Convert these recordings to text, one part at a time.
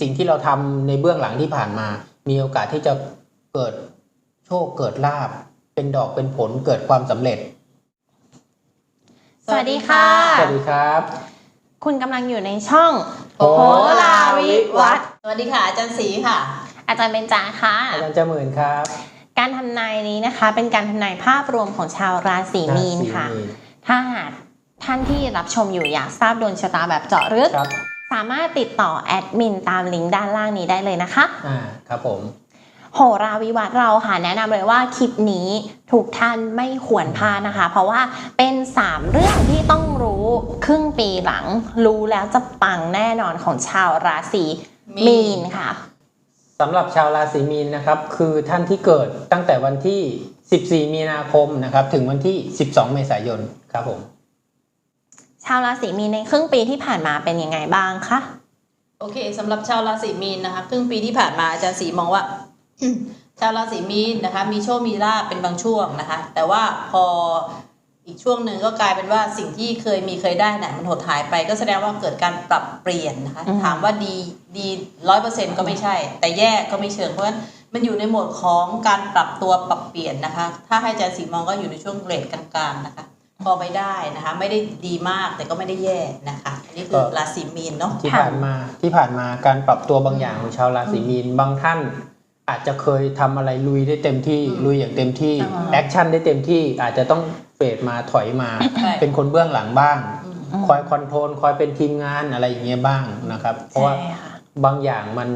สิ่งที่เราทำในเบื้องหลังที่ผ่านมา มีโอกาสที่จะเกิดโชคเกิดลาบเป็นดอกเป็นผลเกิดความสำเร็จ สวัสดีค่ะ สวัสดีครับ คุณกำลังอยู่ในช่องโหราวิวัฒน์สวัสดีค่ะอาจารย์ศรีค่ะ อาจารย์เบญจาค่ะอาจารย์เจาหมื่นครับ การทำนายนี้นะคะ เป็นการทำนายภาพรวมของชาวราศีมีนค่ะราศีมีนถ้าหากท่านที่รับชมอยู่อยากทราบดวงชะตาแบบเจาะลึกครับ สามารถติดต่อแอดมินตามลิงก์ด้านล่างนี้ได้เลยนะคะ อ่าครับผม โหราวิวัฒน์เราค่ะแนะนำเลยว่าคลิปนี้ทุกท่านไม่ควรพลาดนะคะ เพราะว่าเป็น 3 เรื่องที่ต้องรู้ครึ่งปีหลัง รู้แล้วจะปังแน่นอนของชาวราศีมีนมีนค่ะสำหรับชาวราศีมีนนะครับ คือท่านที่เกิดตั้งแต่วันที่ 14 มีนาคมนะครับ ถึงวันที่ 12 เมษายนครับผม ชาวราศีมีนในครึ่งปีที่ผ่านมาเป็นยังไงบ้างคะโอเคสำหรับชาวราศีมีนนะคะ ครึ่งปีที่ผ่านมาอาจารย์ศรีมองว่าชาวราศีมีนนะคะ มีโชคมีลาภเป็นบางช่วงนะคะ แต่ว่าพออีกช่วงหนึ่งก็กลายเป็นว่าสิ่งที่เคยมีเคยได้เนี่ยมันหดหายไป ก็แสดงว่าเกิดการปรับเปลี่ยนนะคะอืมถามว่าดีดีร้อยเปอร์เซ็นก็ไม่ใช่ แต่แย่ก็ไม่เชิงเพราะฉะนั้นมันอยู่ในโหมดของการปรับตัวปรับเปลี่ยนนะคะ ถ้าให้อาจารย์ศรีมองก็อยู่ในช่วงเกรดกลางๆนะคะ พอไปได้นะคะ ไม่ได้ดีมากแต่ก็ไม่ได้แย่นะคะอันนี้คือราศีมีนเนาะที่ค่ะผ่านมาที่ผ่านมาการปรับตัวบางอย่างของชาวราศีมีนบางท่าน อาจจะเคยทำอะไรลุยได้เต็มที่อืมลุยอย่างเต็มที่อ่าแอคชั่นได้เต็มที่อาจจะต้องเฟดมาถอยมาใช่เป็นคนเบื้องหลังบ้างอืมอืมคอยคอนโทรลคอยเป็นทีมงานอะไรอย่างเงี้ยบ้างนะครับ เพราะว่าใช่ค่ะบางอย่างมัน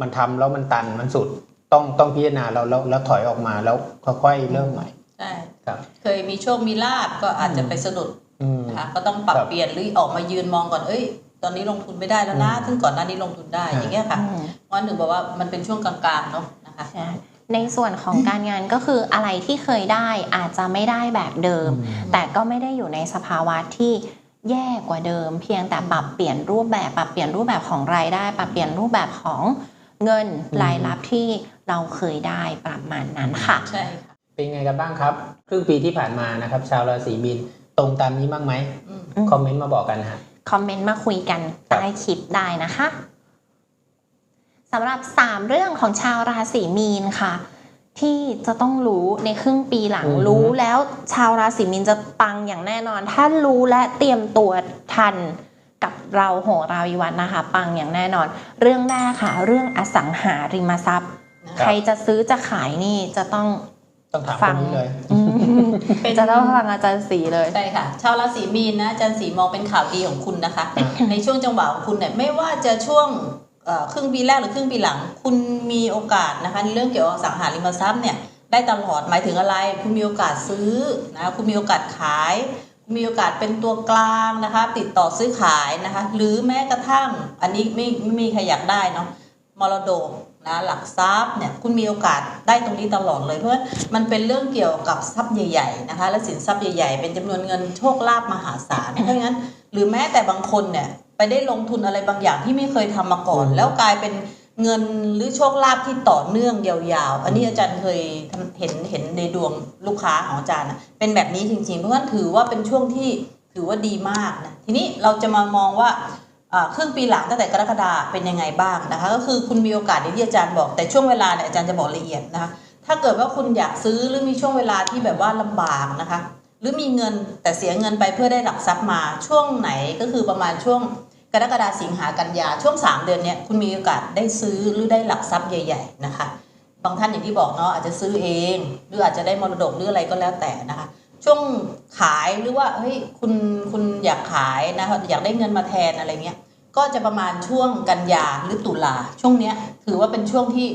มันทำแล้วมันตันมันสุดต้องต้องพิจารณาแล้วแล้วแล้วถอยออกมาแล้วค่อยๆเริ่มใหม่ใช่ครับ เคยมีโชคมีลาบก็อาจจะไปสะดุดอืมนะคะก็ต้องปรับครับเปลี่ยนหรือออกมายืนมองก่อนเอ้ย ตอนนี้ลงทุนไม่ได้แล้วนะอืมซึ่งก่อนหน้านี้ลงทุนได้อ่าอย่างเงี้ยค่ะอืมเพราะหนึ่งบอกว่ามันเป็นช่วงกลางๆเนาะนะคะใช่ในส่วนของการงานก็คืออะไรที่เคยได้อาจจะไม่ได้แบบเดิมอืมแต่ก็ไม่ได้อยู่ในสภาวะที่แย่กว่าเดิม เพียงแต่ปรับเปลี่ยนรูปแบบปรับเปลี่ยนรูปแบบของรายได้ ปรับเปลี่ยนรูปแบบของเงินรายรับที่เราเคยได้ประมาณนั้นค่ะใช่ค่ะ เป็นไงกันบ้างครับ ครึ่งปีที่ผ่านมานะครับ ชาวราศีมีนตรงตามนี้บ้างไหมอืมอืมคอมเมนต์มาบอกกันนะฮะคอมเมนต์มาคุยกันครับใต้คลิปได้นะคะสำหรับ 3 เรื่องของชาวราศีมีนค่ะ ที่จะต้องรู้ในครึ่งปีหลังอือฮึรู้แล้วชาวราศีมีนจะปังอย่างแน่นอน ถ้ารู้และเตรียมตัวทันกับเราโหราวิวัฒน์นะคะ ปังอย่างแน่นอน เรื่องแรกค่ะ เรื่องอสังหาริมทรัพย์นะใครจะซื้อจะขายนี่จะต้อง ต้องถามคฟันนี้เลยอืมเป็นจะต้องฟังอาจารย์สีเลย ใช่ค่ะ ชาวราศีมีนนะอาจารย์สีมองเป็นข่าวดีของคุณนะคะอ่าในช่วงจังหวะของคุณเนี่ยไม่ว่าจะช่วงเอ่อครึ่งปีแรกหรือครึ่งปีหลัง คุณมีโอกาสนะคะในเรื่องเกี่ยวกับอสังหาริมทรัพย์เนี่ยได้ตลอดหมายถึงอะไร คุณมีโอกาสซื้อนะคุณมีโอกาสขายคุณมีโอกาสเป็นตัวกลางนะคะ ติดต่อซื้อขายนะคะ หรือแม้กระทั่งอันนี้ไม่ไม่มีใครอยากได้เนาะ มรดกนะหลักทรัพย์เนี่ยคุณมีโอกาสได้ตรงนี้ตลอดเลยเพราะมันเป็นเรื่องเกี่ยวกับทรัพย์ใหญ่ๆนะคะและสินทรัพย์ใหญ่ๆ เป็นจำนวนเงินโชคลาภมหาศาลเพราะงั้น หรือแม้แต่บางคนเนี่ยไปได้ลงทุนอะไรบางอย่างที่ไม่เคยทำมาก่อน แล้วกลายเป็นเงินหรือโชคลาภที่ต่อเนื่องยาวๆ อันนี้อาจารย์เคยเห็นเห็นในดวงลูกค้าของอาจารย์นะเป็นแบบนี้จริงๆ เพราะฉะนั้นถือว่าเป็นช่วงที่ถือว่าดีมากนะทีนี้เราจะมามองว่า ครึ่งปีหลังตั้งแต่กรกฎาเป็นยังไงบ้างนะคะ ก็คือคุณมีโอกาสที่อาจารย์บอก แต่ช่วงเวลาเนี่ยอาจารย์จะบอกละเอียดนะคะถ้าเกิดว่าคุณอยากซื้อหรือมีช่วงเวลาที่แบบว่าลำบากนะคะ หรือมีเงินแต่เสียเงินไปเพื่อได้หลักทรัพย์มาช่วงไหนก็คือประมาณช่วงกรกฎาสิงหากันยาช่วง 3 เดือนเนี้ยคุณมีโอกาสได้ซื้อหรือได้หลักทรัพย์ใหญ่ ๆนะคะ บางท่านอย่างที่บอกเนาะอาจจะซื้อเอง หรืออาจจะได้มรดกหรืออะไรก็แล้วแต่นะคะ ช่วงขายหรือว่าเฮ้ยคุณคุณอยากขายนะคะอยากได้เงินมาแทนอะไรเงี้ยก็จะประมาณช่วงกันยาหรือตุลาช่วงเนี้ยถือว่าเป็นช่วงที่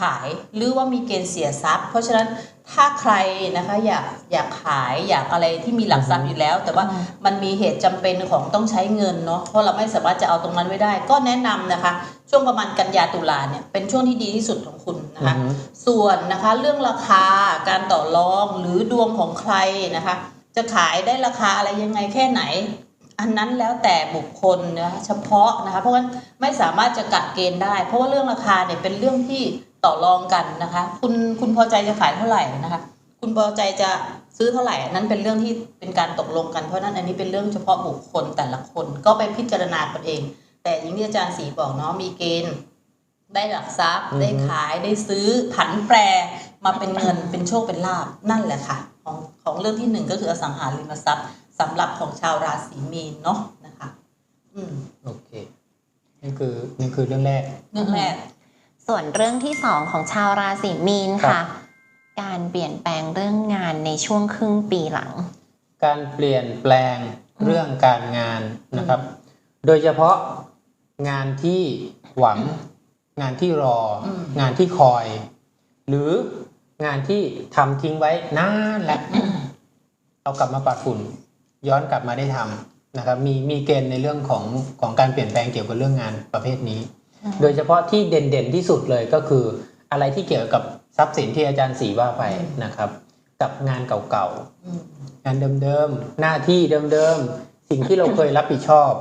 ขายหรือว่ามีเกณฑ์เสียทรัพย์ เพราะฉะนั้น ถ้าใครนะคะอยากอยากขายอยากอะไรที่มีหลักทรัพย์อยู่แล้ว แต่ว่ามันมีเหตุจำเป็นของต้องใช้เงินเนาะเพราะเราไม่สามารถจะเอาตรงนั้นไว้ได้ ก็แนะนำนะคะ ช่วงประมาณกันยาตุลาเนี่ยเป็นช่วงที่ดีที่สุดของคุณนะคะอือฮึส่วนนะคะเรื่องราคาการต่อรองหรือดวงของใครนะคะ จะขายได้ราคาอะไรยังไงแค่ไหน อันนั้นแล้วแต่บุคคลนะเฉพาะนะคะเพราะว่าไม่สามารถจะกัดเกณฑ์ได้ เพราะว่าเรื่องราคาเนี่ยเป็นเรื่องที่ ต่อรองกันนะคะ คุณคุณพอใจจะขายเท่าไหร่นะคะ คุณพอใจจะซื้อเท่าไหร่อันนั้นเป็นเรื่องที่เป็นการตกลงกันเพราะฉะนั้นอันนี้เป็นเรื่องเฉพาะบุคคลแต่ละคนก็ไปพิจารณากันเอง แต่อย่างที่อาจารย์สีบอกเนาะมีเกณฑ์ได้หลักทรัพย์อือฮึได้ขายได้ซื้อผันแปรมาเป็นเงินเป็นโชคเป็นลาบนั่นแหละค่ะ ของของเรื่องที่หนึ่งก็คืออสังหาริมทรัพย์สำหรับของชาวราศีมีนเนาะนะคะ อืมโอเคนี่คือนี่คือเรื่องแรกเรื่องแรก ส่วนเรื่องที่สองของชาวราศีมีนครัค่ะบการเปลี่ยนแปลงเรื่องงานในช่วงครึ่งปีหลัง การเปลี่ยนแปลงเรื่องการงานนะครับ โดยเฉพาะงานที่หวัง งานที่รออมงานที่คอย หรืองานที่ทำทิ้งไว้นานแล้วเอากลับมาปัดฝุ่น ย้อนกลับมาได้ทำนะครับ มีมีเกณฑ์ในเรื่องของของการเปลี่ยนแปลงเกี่ยวกับเรื่องงานประเภทนี้อืม โดยเฉพาะที่เด่นๆที่สุดเลยก็คืออะไรที่เกี่ยวกับทรัพย์สินที่อาจารย์สีว่าไปนะครับ กับงานเก่าๆอืมงานเดิมๆหน้าที่เดิมๆสิ่งที่เราเคยรับผิดชอบ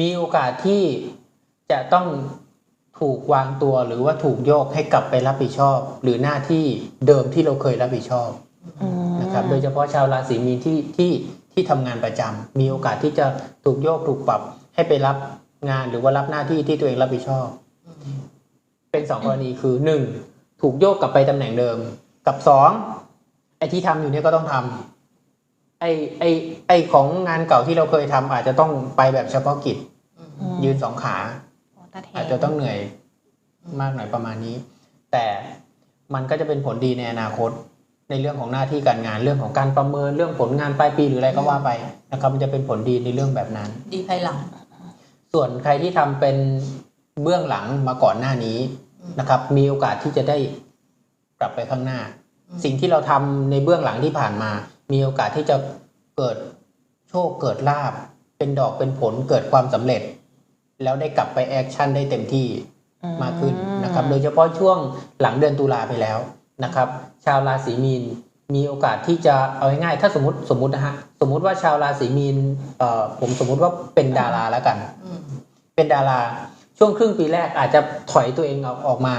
มีโอกาสที่จะต้องถูกวางตัวหรือว่าถูกโยกให้กลับไปรับผิดชอบ หรือหน้าที่เดิมที่เราเคยรับผิดชอบอืมนะครับโดยเฉพาะชาวราศีมีนที่ที่ที่ทำงานประจำมีโอกาสที่จะถูกโยกถูกปรับให้ไปรับ งานหรือว่ารับหน้าที่ที่ตัวเองรับผิดชอบอืมเป็นสองกรณีคือหนึ่งถูกโยกกลับไปตำแหน่งเดิม กับสองไอ้ที่ทำอยู่เนี่ยก็ต้องทำไอ้ไอ้ไอ้ของงานเก่าที่เราเคยทำอาจจะต้องไปแบบเฉพาะกิจอืมอืมยืนสองขาโอ้ตะเทอาจจะต้องเหนื่อยมากหน่อยประมาณนี้ แต่มันก็จะเป็นผลดีในอนาคตในเรื่องของหน้าที่การงานเรื่องของการประเมินเรื่องผลงานปลายปีหรืออะไรก็ว่าไปนะครับ มันจะเป็นผลดีในเรื่องแบบนั้น ดีภายหลัง ส่วนใครที่ทำเป็นเบื้องหลังมาก่อนหน้านี้อืมนะครับ มีโอกาสที่จะได้กลับไปข้างหน้าอืมสิ่งที่เราทำในเบื้องหลังที่ผ่านมา มีโอกาสที่จะเกิดโชคเกิดลาบเป็นดอกเป็นผลเกิดความสำเร็จ แล้วได้กลับไปแอคชั่นได้เต็มที่อืมากขึ้นนะครับ โดยเฉพาะช่วงหลังเดือนตุลาไปแล้วนะครับ ชาวราศีมีน มีโอกาสที่จะเอาง่ายๆถ้าสมมติสมมตินะฮะสมมุติว่าชาวราศีมีนเอ่อผมสมมุติว่าเป็นดาราแล้วกันอืมเป็นดาราช่วงครึ่งปีแรกอาจจะถอยตัวเองออกออกมา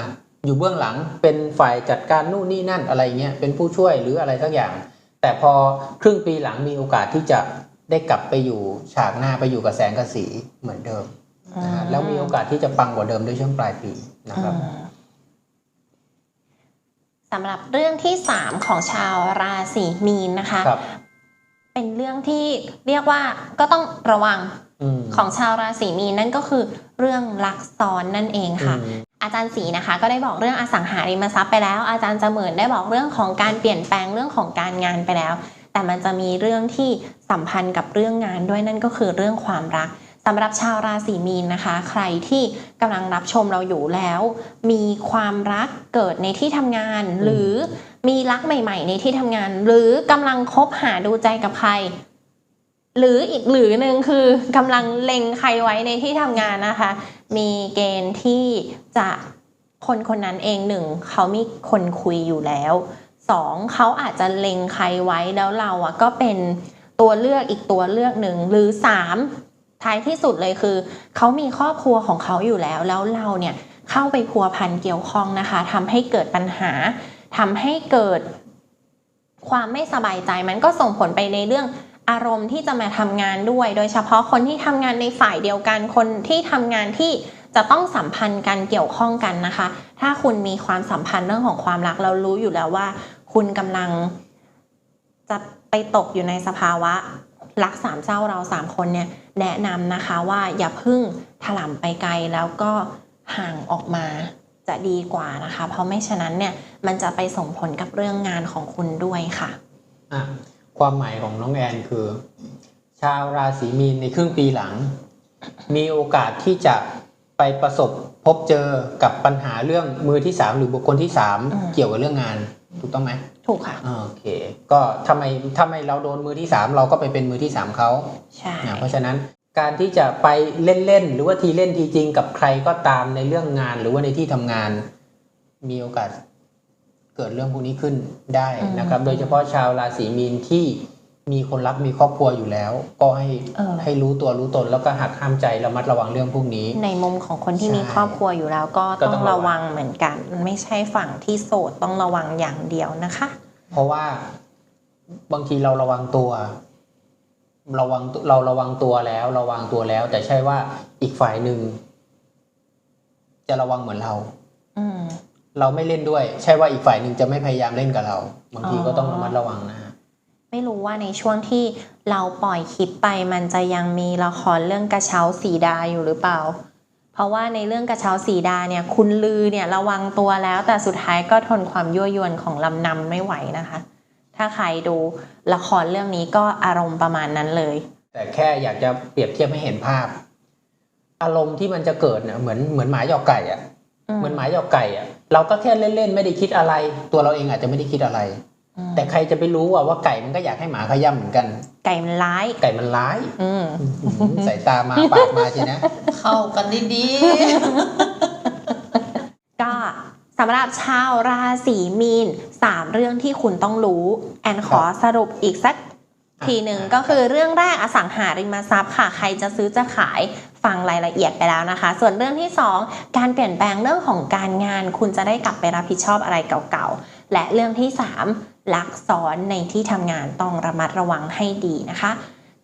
อยู่เบื้องหลังเป็นฝ่ายจัดการนู่นนี่นั่นอะไรเงี้ยเป็นผู้ช่วยหรืออะไรสักอย่าง แต่พอครึ่งปีหลังมีโอกาสที่จะได้กลับไปอยู่ฉากหน้าไปอยู่กับแสงกระสีเหมือนเดิมนะฮะแล้วมีโอกาสที่จะปังกว่าเดิมด้วยช่วงปลายปีนะครับอืม สำหรับเรื่องที่ 3 ของชาวราศีมีนนะคะ ครับ เป็นเรื่องที่เรียกว่าก็ต้องระวังอืมของชาวราศีมีนนั่นก็คือเรื่องลักซ้อนนั่นเองค่ะ อืม อาจารย์ศรีนะคะ ก็ได้บอกเรื่องอสังหาริมทรัพย์ไปแล้ว อาจารย์เสมือนได้บอกเรื่องของการเปลี่ยนแปลงเรื่องของการงานไปแล้ว แต่มันจะมีเรื่องที่สัมพันธ์กับเรื่องงานด้วยนั่นก็คือเรื่องความรัก สำหรับชาวราศีมีนนะคะ ใครที่กำลังรับชมเราอยู่แล้ว มีความรักเกิดในที่ทำงาน หรือมีรักใหม่ ๆ ในที่ทำงาน หรือกำลังคบหาดูใจกับใคร หรืออีกหรือหนึ่งคือกำลังเล็งใครไว้ในที่ทำงานนะคะ มีเกณฑ์ที่จะคนคนนั้นเองหนึ่งเขามีคนคุยอยู่แล้วสองเขาอาจจะเล็งใครไว้แล้วเราอะก็เป็นตัวเลือกอีกตัวเลือกหนึ่งหรือสาม ท้ายที่สุดเลยคือเขามีครอบครัวของเขาอยู่แล้ว แล้วเราเนี่ยเข้าไปพัวพันเกี่ยวข้องนะคะทำให้เกิดปัญหาทำให้เกิด ความไม่สบายใจมันก็ส่งผลไปในเรื่องอารมณ์ที่จะมาทำงานด้วย โดยเฉพาะคนที่ทำงานในฝ่ายเดียวกันคนที่ทำงานที่จะต้องสัมพันธ์กันเกี่ยวข้องกันนะคะ ถ้าคุณมีความสัมพันธ์เรื่องของความรักเรารู้อยู่แล้วว่า คุณกำลังจะไปตกอยู่ในสภาวะรักสามเศร้าเราสามคนเนี่ย แนะนำนะคะว่าอย่าเพึ่งถล่มไปไกลแล้วก็ห่างออกมาจะดีกว่านะคะ เพราะไม่ฉะนั้นเนี่ยมันจะไปส่งผลกับเรื่องงานของคุณด้วยค่ะอะความหมายของน้องแอนคือ ชาวราศีมีนในครึ่งปีหลัง มีโอกาสที่จะไปประสบพบเจอกับปัญหาเรื่องมือที่สามหรือบุคคลที่สามอืมเกี่ยวกับเรื่องงาน ถูกต้องไหมถูกค่ะอ่าโอเค ก็ทำไมทำไมเราโดนมือที่สามเราก็ไปเป็นมือที่สามเขาใช่อะเพราะฉะนั้นการที่จะไปเล่นๆหรือว่าทีเล่นทีจริงกับใครก็ตามในเรื่องงาน หรือว่าในที่ทำงาน มีโอกาสเกิดเรื่องพวกนี้ขึ้นได้นะครับ โดยเฉพาะชาวราศีมีนที่ มีคนรักมีครอบครัวอยู่แล้ว ก็ให้เออให้รู้ตัวรู้ตนแล้วก็หักห้ามใจระมัดระวังเรื่องพวกนี้ ในมุมของคนที่ใช่มีครอบครัวอยู่แล้ว ก็ก็ต้ต้อองงระระวัวังงเหมือนกันไม่ใช่ฝั่งที่โสดต้องระวังอย่างเดียวนะคะ เพราะว่าบางทีเราระวังตัวระวังเราระวังตัวแล้ว ระวังตัวแล้ว แต่ใช่ว่าอีกฝ่ายหนึ่งจะระวังเหมือนเราอืมเราไม่เล่นด้วย ใช่ว่าอีกฝ่ายหนึ่งจะไม่พยายามเล่นกับเรา บางทีอ๋อก็ต้องระมัดระวังนะฮะ ไม่รู้ว่าในช่วงที่เราปล่อยคลิปไปมันจะยังมีละครเรื่องกระเช้าสีดาอยู่หรือเปล่า เพราะว่าในเรื่องกระเช้าสีดาเนี่ยคุณลือเนี่ยระวังตัวแล้วแต่สุดท้ายก็ทนความยั่วยวนของลำนำไม่ไหวนะคะ ถ้าใครดูละครเรื่องนี้ก็อารมณ์ประมาณนั้นเลย แต่แค่อยากจะเปรียบเทียบให้เห็นภาพ อารมณ์ที่มันจะเกิดเนี่ยเหมือนเหมือนหมาหยอกไก่อะอืมเหมือนหมาหยอกไก่อะเราก็แค่เล่นๆไม่ได้คิดอะไร ตัวเราเองอาจจะไม่ได้คิดอะไรอืม แต่ใครจะไปรู้ว่าว่าไก่มันก็อยากให้หมาขย้ำเหมือนกัน ไก่มันร้าย ไก่มันร้ายอืมสายตามาปากมาใช่นะเข้ากันดีก็สำหรับชาวราศีมีนสามเรื่องที่คุณต้องรู้ แอนขอสรุปอีกสักทีหนึ่งก็คือเรื่องแรกอสังหาริมทรัพย์ค่ะ ใครจะซื้อจะขายฟังรายละเอียดไปแล้วนะคะ ส่วนเรื่องที่สองการเปลี่ยนแปลงเรื่องของการงาน คุณจะได้กลับไปรับผิดชอบอะไรเก่าๆ และเรื่องที่สาม ลักซ้อนในที่ทำงานต้องระมัดระวังให้ดีนะคะ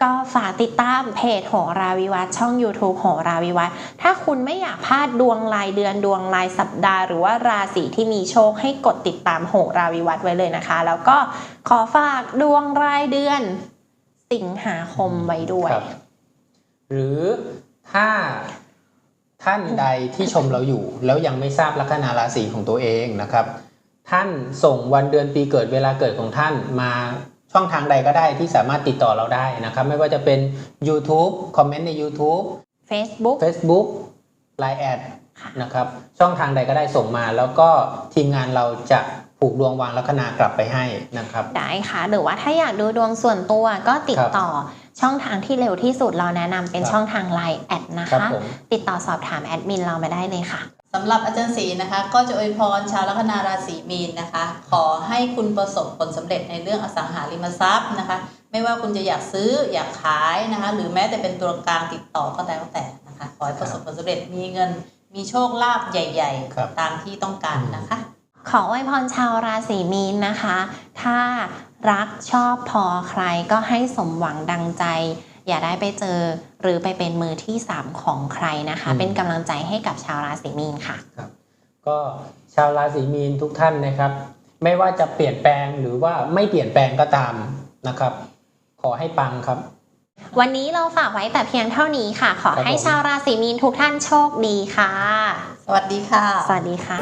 ก็ฝากติดตามเพจโหราวิวัฒช่อง YouTube โหราวิวัฒถ้าคุณไม่อยากพลาดดวงรายเดือนดวงรายสัปดาห์ หรือว่าราศีที่มีโชคให้กดติดตามโหราวิวัฒไว้เลยนะคะ แล้วก็ขอฝากดวงรายเดือน สิงหาคมไว้ด้วยรหรือถ้าท่านใดที่ชมเราอยู่ แล้วยังไม่ทราบลัคนาราศีของตัวเองนะครับ ท่านส่งวันเดือนปีเกิดเวลาเกิดของท่านมาช่องทางใดก็ได้ที่สามารถติดต่อเราได้นะครับ ไม่ว่าจะเป็น YouTube คอมเมนต์ใน YouTube Facebook Facebook Line แอดค่ะนะครับช่องทางใดก็ได้ส่งมา แล้วก็ทีมงานเราจะผูกดวงวางลัคนากลับไปให้นะครับ ได้ค่ะ หรือว่าถ้าอยากดูดวงส่วนตัวก็ติดต่อช่องทางที่เร็วที่สุดเราแนะนำเป็นครับช่องทาง Line แอดนะครัคะผมติดต่อสอบถามแอดมินเรามาได้เลยค่ะๆ สำหรับอาจารย์ศรีนะคะ ก็จะอวยพรชาวลัคนาราศีมีนนะคะ ขอให้คุณประสบผลสำเร็จในเรื่องอสังหาริมทรัพย์นะคะ ไม่ว่าคุณจะอยากซื้ออยากขายนะคะ หรือแม้แต่เป็นตัวกลางติดต่อก็แล้วแต่นะคะ ขอให้ประสบผลสำเร็จมีเงิน มีโชคลาภใหญ่ครับๆตามที่ต้องการนะคะ ขออวยพรชาวราศีมีนนะคะ ถ้ารักชอบพอใครก็ให้สมหวังดังใจ อย่าได้ไปเจอหรือไปเป็นมือที่ 3 ของใครนะคะอืมเป็นกำลังใจให้กับชาวราศีมีนค่ะก็ชาวราศีมีนทุกท่านนะครับ ไม่ว่าจะเปลี่ยนแปลงหรือว่าไม่เปลี่ยนแปลงก็ตามนะครับ ขอให้ปังครับ วันนี้เราฝากไว้แต่เพียงเท่านี้ค่ะ ขอให้ครับผมชาวราศีมีนทุกท่านโชคดีค่ะ สวัสดีค่ะ สวัสดีค่ะ